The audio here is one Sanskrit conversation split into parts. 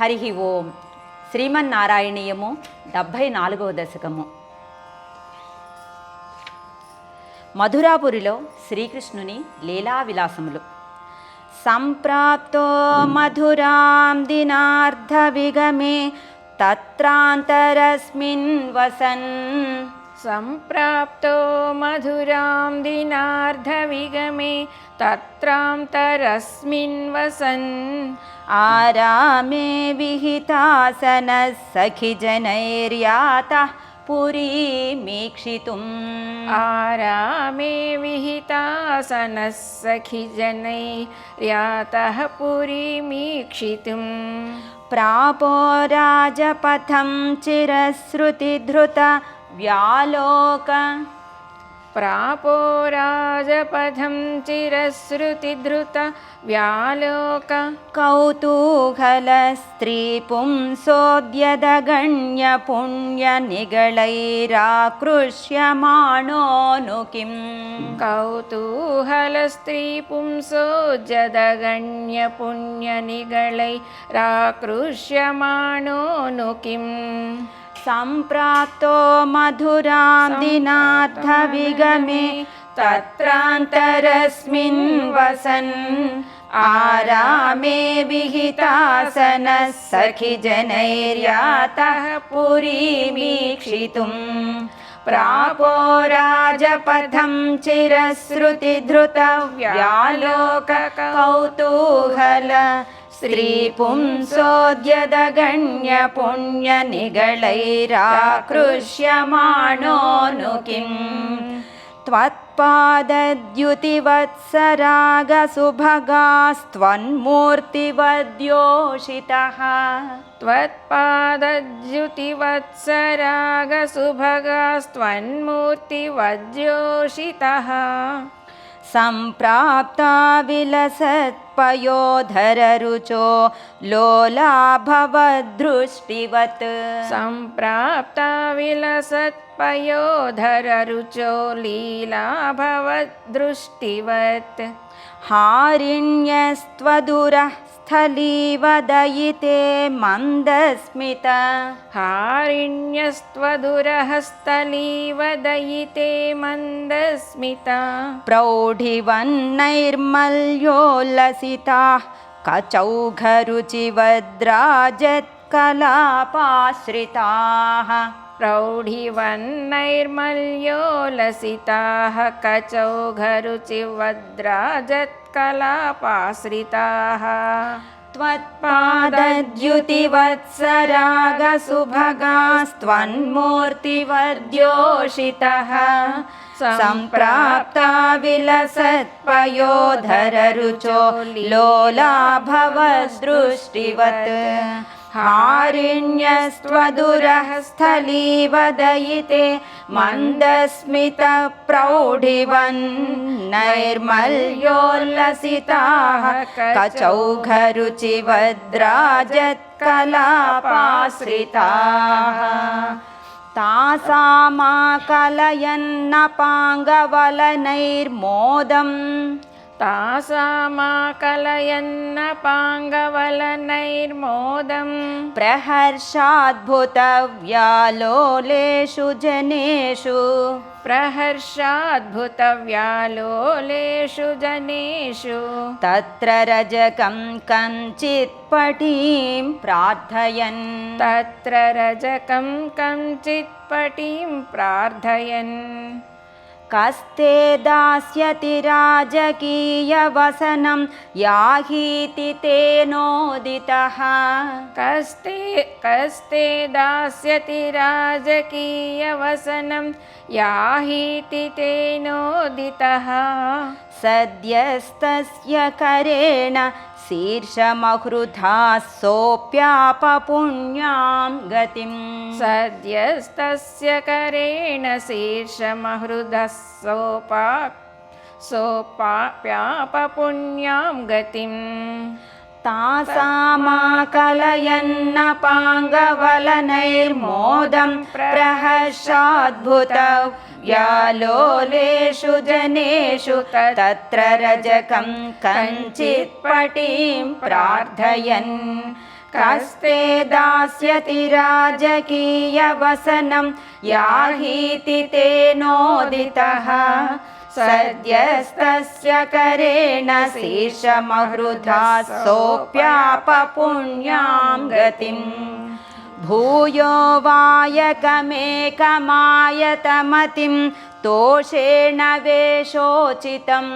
హరి ఓం. శ్రీమన్నారాయణీయము డెబ్భై నాలుగవ దశకము. మధురాపురిలో శ్రీకృష్ణుని లీలా విలాసములు సంప్రాప్తో మధురాం దినార్ధ విగమే తత్రాంతరస్మిన్ వసన్. सम्प्राप्तो मधुरां दिनार्धविगमे तत्रान्तरस्मिन् वसन्। आरामे विहितासनः सखिजनैर्यातः पुरीमीक्षितुम् आरामे विहितासनः सखिजनैर्यातः पुरीमीक्षितुम् प्रापो राजपथं चिरश्रुतिधृत व्यालोक प्रापो राजपथं चिरश्रुतिधृत व्यालोक। कौतूहलस्त्रीपुंसोऽद्यदगण्यपुण्यनिगलैराकृष्यमाणोऽनु किम् कौतूहलस्त्रीपुंसो जदगण्यपुण्यनिगलैराकृष्यमाणो नु किम् सम्प्राप्तो मधुरां दिनार्थविगमे तत्रान्तरस्मिन् वसन्। आरामे विहितासनः सखिजनैर्यातः पुरीमीक्षितुम् प्रापो राजपथं चिरश्रुतिधृतव्यालोक कौतूहल स्त्रीपुंसोऽद्यदगण्यपुण्यनिगलैराकृष्यमाणो नु किम्? त्वत्पादद्युतिवत्सरागसुभगास्त्वन्मूर्तिवद्योषितः। त्वत्पादद्युतिवत्सरागसुभगास्त्वन्मूर्तिवद्योषितः सम्प्राप्ता विलसत्पयोधररुचो लोलाभवदृष्टिवत्। सम्प्राप्ता विलसत्पयोधररुचो लीला भवदृष्टिवत् हारिण्यस्त्वदुरः स्थलीवदयिते मन्दस्मित। हारिण्यस्त्वदुरहस्तलीवदयिते मन्दस्मिता। प्रौढिवन्नैर्मल्योल्लसिताः कचौघरुचिवद्राजत्कलापाश्रिताः प्रौढिवन्नैर्मल्योलसिताः कचौघरुचिवद्राजत्कलापाश्रिताः त्वत्पादद्युतिवत्सरागसुभगास्त्वन्मूर्तिवर्द्योषितः। सम्प्राप्ता विलसत्पयोधररुचो लोलाभवदृष्टिवत् हारिण्यस्त्वदुरः स्थलीवदयिते मन्दस्मितप्रौढिवन्नैर्मल्योल्लसिताः कचौघरुचिवद्राजत्कलापाश्रिताः। तासामाकलयन्नपाङ्गवलनैर्मोदम् तासामाकलयन्नपाङ्गवलनैर्मोदम् प्रहर्षाद्भुतव्यालोलेषु जनेषु प्रहर्षाद्भुतव्यालोलेषु जनेषु तत्र रजकं कञ्चित्पटीं प्रार्थयन् तत्र रजकं कञ्चित्पटीं प्रार्थयन् कस्ते दास्यति राजकीयवसनं याहीति तेनोदितः कस्ते कस्ते दास्यति राजकीयवसनं याहीति तेनोदितः सद्यस्तस्य करेण शीर्षमहृधा सोऽप्यापपुण्यां गतिम्। सद्यस्तस्य करेण शीर्षमहृदः सोपा सोपाप्यापपुण्यां गतिम् तासामाकलयन्नपाङ्गवलनैर्मोदं प्रहर्षाद्भुत व्यालोलेषु जनेषु तत्र रजकं कञ्चित्पटीं प्रार्थयन्। कस्ते दास्यति राजकीयवसनं याहीति तेनोदितः सद्यस्तस्य करेण शीर्षमहृधा सोऽप्यापपुण्यां गतिम्। भूयो वायकमेकमायतमतिं तोषेण वेशोचितम्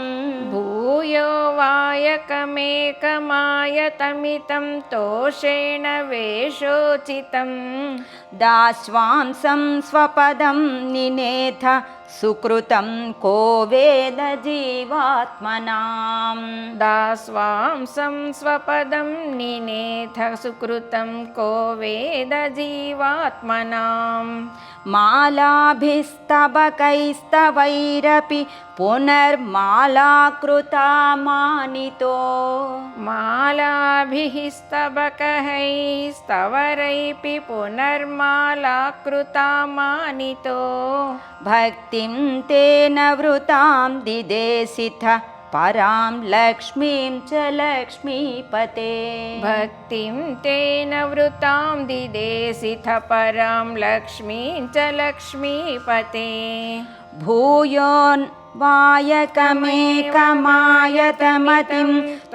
भूयो वायकमेकमायतमितं तोषेण वेशोचितम् दाश्वांसं स्वपदं निनेथ सुकृतं को वेद जीवात्मनाम् दास्वांसं स्वपदं निनेथ सुकृतं को वेद जीवात्मनाम् मालाभिस्तबकैस्तवैरपि पुनर्मालाकृता मानितो मालाभिः स्तबकैस्तवरैपि पुनर्मालाकृता मानितो भक्तिं तेन वृतां दिदेसिथ परां लक्ष्मीं च लक्ष्मीपते। भक्तिं तेन वृतां दिदेसिथ परां लक्ष्मीं च लक्ष्मीपते भूयोन्वायकमेकमायतमतिं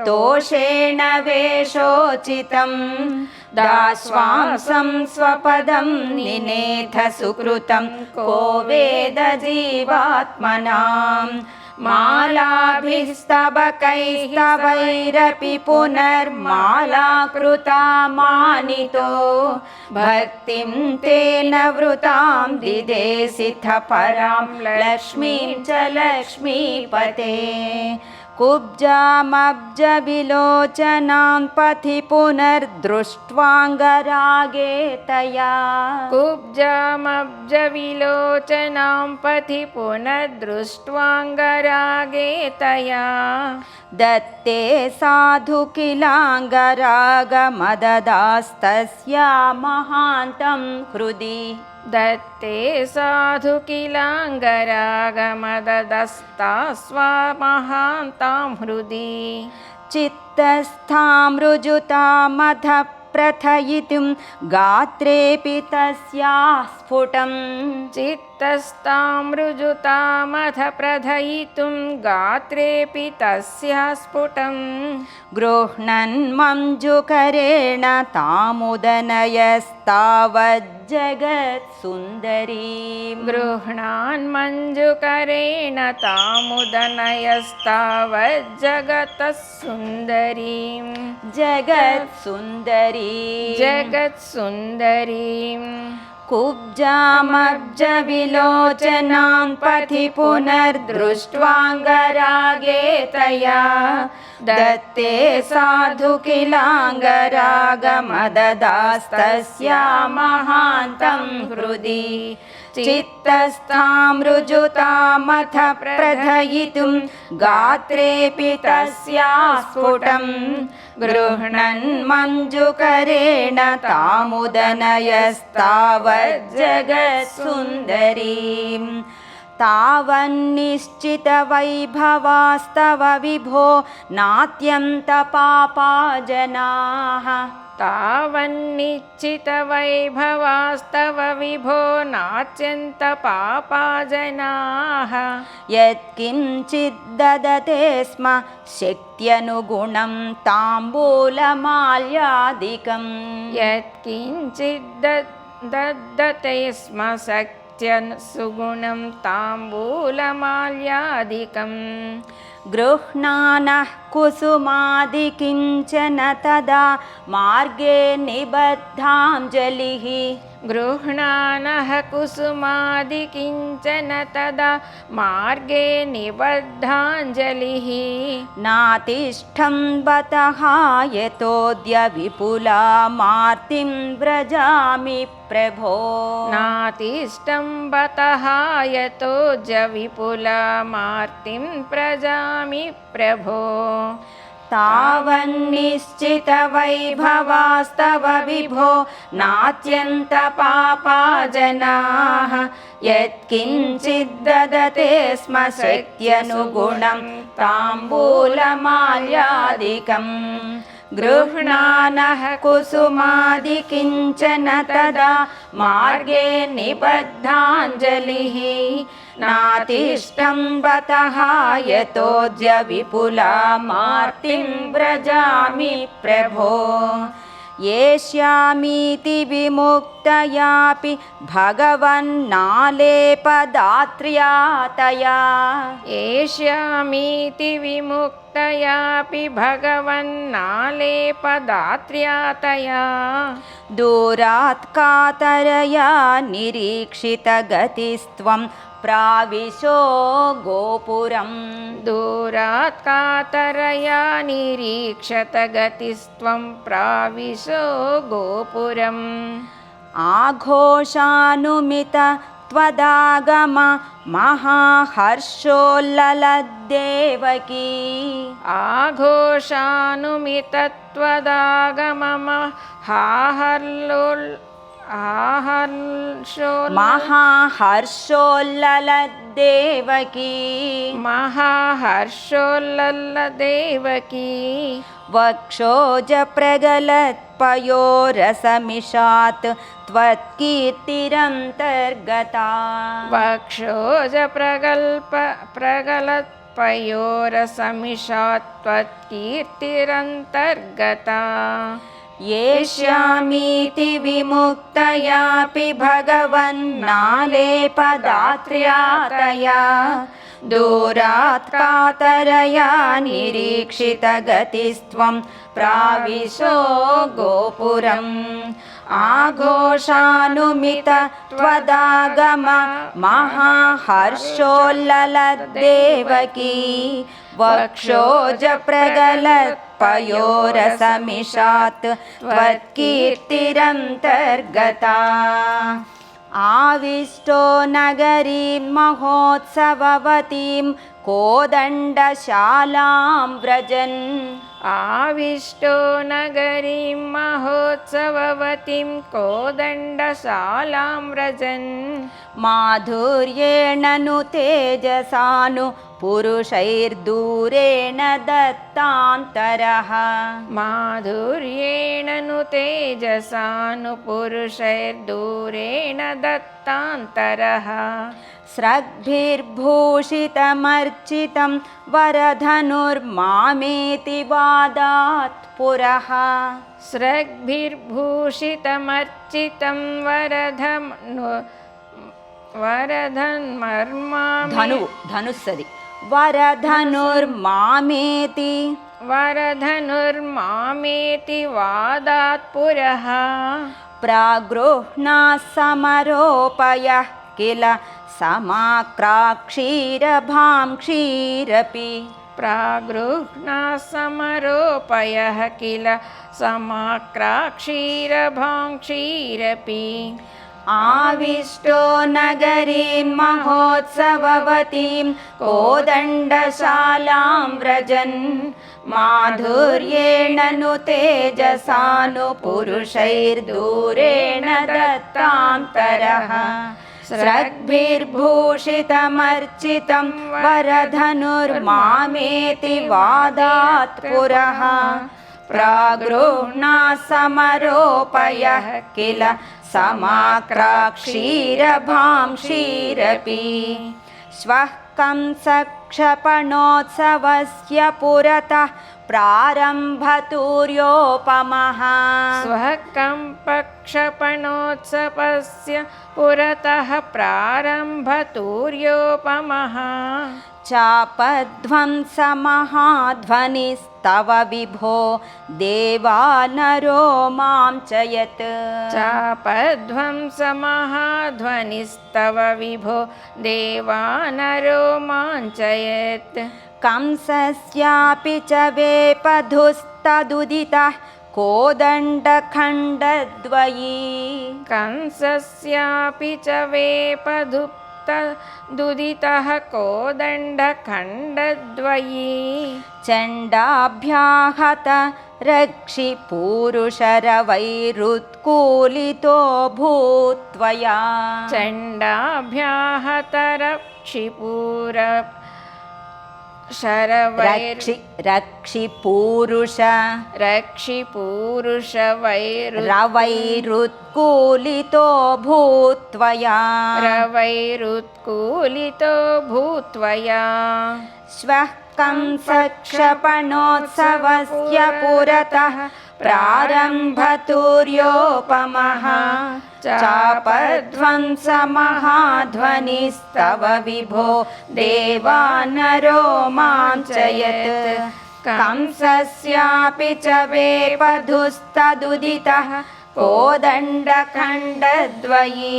तोषेण वेशोचितं दाश्वांसं स्वपदं निनेथ सुकृतं को वेद जीवात्मनाम् मालाभिस्तबकैस्तवैरपि पुनर्मालाकृता मानितो भक्तिं तेन वृतां दिदेसिथ परां लक्ष्मीं च लक्ष्मीपते कुब्जामब्जविलोचनां पथि पुनर्दृष्ट्वाङ्गरागे तया। कुब्जामब्जविलोचनां पथि पुनर्दृष्ट्वाङ्गरागे तया। दत्ते साधु किलाङ्गरागमददास्तस्या महान्तं हृदि दत्ते साधु किलाङ्गरागमददस्ता स्वामहान्तां हृदि। चित्तस्थामृजुतामथ प्रथयितुं गात्रेऽपि तस्याः स्फुटम् चित्तस्तामृजुतामथ प्रधयितुं गात्रेऽपि तस्या स्फुटम् गृह्णन् मञ्जुकरेण तामुदनयस्तावज्जगत्सुन्दरीम् गृह्णान् मञ्जुकरेण तामुदनयस्तावज्जगतः सुन्दरीम् जगत्सुन्दरी। जगत्सुन्दरीम् कुब्जामब्जविलोचनां पथि पुनर्दृष्ट्वाङ्गरागे तया दत्ते साधु किलाङ्गरागमददास्तस्या महान्तं हृदि चित्तस्थामृजुतामथ प्रथयितुं गात्रेऽपि तस्या स्फुटम् गृह्णन् मञ्जुकरेण तामुदनयस्तावज्जगत्सुन्दरीम् तावन्निश्चितवैभवास्तव विभो नात्यन्तपापा जनाः तावन्निश्चितवैभवास्तव विभो नात्यन्तपापा जनाः यत्किञ्चिद्ददते स्म शक्त्यनुगुणं ताम्बूलमाल्यादिकम्। यत्किञ्चिद् ददते स्म सुगुणं ताम्बूलमाल्यादिकम्। गृह्णानः कुसुमादिकिञ्चन तदा मार्गे निबद्धाञ्जलिः। गृह्णानः कुसुमादिकिञ्चन तदा मार्गे निबद्धाञ्जलिः। नातिष्ठं बतः यतोऽद्य विपुला मार्तिं व्रजामि प्रभो। नातिष्ठं बतः यतो ज विपुला मार्तिं प्रजामि प्रभो। तावन्निश्चितवैभवास्तव विभो नात्यन्तपापा जनाः यत्किञ्चिद्ददते स्म शक्त्यनुगुणं ताम्बूलमाल्यादिकम् गृह्णानः कुसुमादिकिञ्चन तदा मार्गे निबद्धाञ्जलिः नातिष्ठं बतः यतोऽद्य विपुला मार्तिं व्रजामि प्रभो येष्यामीति विमुक्तयापि भगवन्नालेपदात्र्या तया एष्यामीति विमुक्तयापि भगवन्नालेपदात्र्यातया दूरात् कातरया निरीक्षितगतिस्त्वं प्राविशो गोपुरम्। दूरात् कातरया निरीक्षतगतिस्त्वं प्राविशो गोपुरम्। आघोषानुमित त्वदागम महाहर्षोल्ललद्देवकी आघोषानुमितत्वदागमम हाहर्लोल् आहर्षोल् महाहर्षोल्ललद्देवकी महाहर्षोल्लल्लदेवकी वक्षोजप्रगलत्पयोरसमिषात् त्वत्कीर्तिरन्तर्गता। वक्षोजप्रगल्प प्रगलत्पयोरसमिषात् त्वत्कीर्तिरन्तर्गता येष्यामीति विमुक्तयापि भगवन्नालेपदात्र्या तया दूरात् कातरया निरीक्षितगतिस्त्वं प्राविशो गोपुरम्। आघोषानुमित त्वदागम महाहर्षोल्ललद्देवकी वक्षोजप्रगलत्पयोरसमिषात् त्वत्कीर्तिरन्तर्गता। आविष्टो नगरीं महोत्सववतीं कोदण्डशालां व्रजन्। आविष्टो नगरीं महोत्सववतीं कोदण्डशालां व्रजन्। माधुर्येण नु तेजसानु पुरुषैर्दूरेण दत्तान्तरः माधुर्येण नु तेजसा नु पुरुषैर्दूरेण दत्तान्तरः स्रग्भिर्भूषितमर्चितं वरधनुर्मामेति वादात् पुरः स्रग्भिर्भूषितमर्चितं वरधनु वरधन्मर्मा धनु धनुस्सरि वरधनुर्मामेति। वरधनुर्मामेति वादात् पुरः। प्रागृह्णा समरोपयः किल समाक्राक्षीरभां क्षीरपि। प्रागृह्णा समरोपयः किल समाक्राक्षीरभां क्षीरपि। आविष्टो नगरीं महोत्सववतीं कोदण्डशालां व्रजन् माधुर्येण नु तेजसानुपुरुषैर्दूरेण दत्तान्तरः स्रग्भिर्भूषितमर्चितं वरधनुर्मामेति वादात् पुरः प्रागृह्णा समरोपयः किल समाक्राक्षीरभां क्षीरपि श्वः कंसक्षपणोत्सवस्य पुरतः प्रारम्भतूर्योपमः। स्वः कम्पक्षपणोत्सवस्य पुरतः प्रारम्भतूर्योपमः चापध्वंसमहाध्वनिस्तव विभो देवानरो मां च यत् चापध्वंसमहाध्वनिस्तव विभो देवानरो माञ्चयत् कंसस्यापि च वेपधुस्तदुदितः कोदण्डखण्डद्वयी। कंसस्यापि च वेपधुप्तदुदितः कोदण्डखण्डद्वयी चण्डाभ्याहत रक्षिपूरुषरवैरुत्कूलितो शरवैर् रक्षि रक्षि पूरुष रक्षिपूरुषवैरु रवैरुत्कूलितो भूत्वया। रवैरुत्कूलितो भूत्वया। श्वः कंसक्षपणोत्सवस्य पुरतः प्रारम्भतुर्योपमः चापध्वंसमहाध्वनिस्तव विभो देवानरो माञ्चयत् कंसस्यापि च वेपधुस्तदुदितः कोदण्डखण्डद्वयी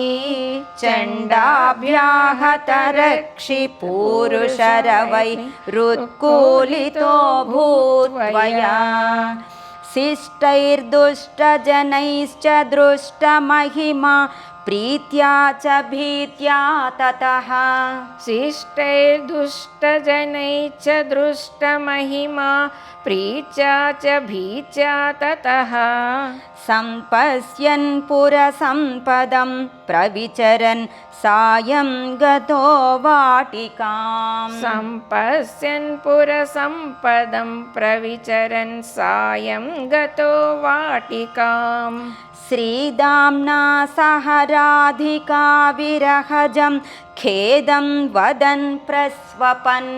चण्डाभ्याहतरक्षिपूरुषरवै रुत्कूलितो भूत्वया शिष्टैर्दुष्टजनैश्च दृष्टमहिमा प्रीत्या च भीत्या ततः। शिष्टैर्दुष्टजनैश्च दृष्टमहिमा प्रीच्या च भीच्या ततः सम्पश्यन् पुरसम्पदं प्रविचरन् सायं गतो वाटिकाम्। सम्पश्यन् पुरसम्पदं प्रविचरन् सायं गतो वाटिकाम्। श्रीदाम्ना सह राधिका विरहजं खेदं वदन् प्रस्वपन्।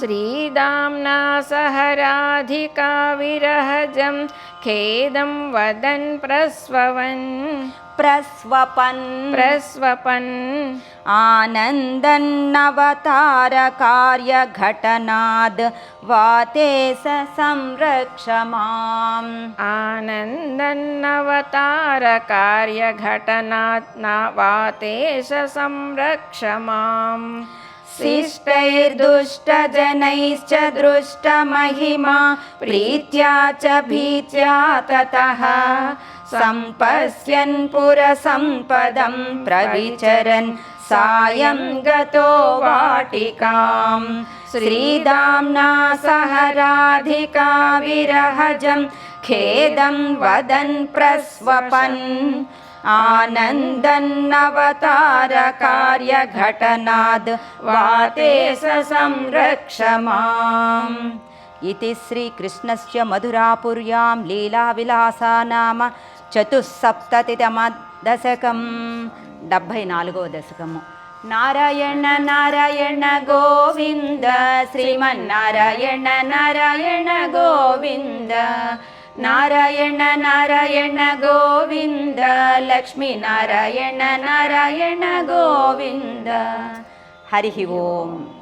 श्रीदाम्ना सह राधिका विरहजं खेदं वदन् प्रस्ववन्। प्रस्वपन्। प्रस्वपन्। आनन्दन्नवतारकार्यघटनाद् वाते स संरक्ष माम्। आनन्दन्नवतारकार्यघटनात् न वातेश संरक्ष माम् शिष्टैर्दुष्टजनैश्च दृष्टमहिमा प्रीत्या च भीत्या ततः। सम्पश्यन् पुरसम्पदं प्रविचरन् सायं गतो वाटिकाम्। श्रीदाम्ना सह राधिका विरहजं खेदं वदन् प्रस्वपन् आनन्दन्नवतारकार्यघटनाद् वाते स संरक्ष माम् इति श्रीकृष्णस्य मधुरापुर्यां लीलाविलासा नाम చతుస్సప్తతితమదశకం డెబ్భై నాలుగవ దశకము నారాయణ నారాయణ గోవింద శ్రీమన్నారాయణ నారాయణ గోవింద ನಾರಾಯಣ ನಾರಾಯಣ ಗೋವಿಂದ ಲಕ್ಷ್ಮೀ ನಾರಾಯಣ ನಾರಾಯಣ ಗೋವಿಂದ. ಹರಿ ಓಂ.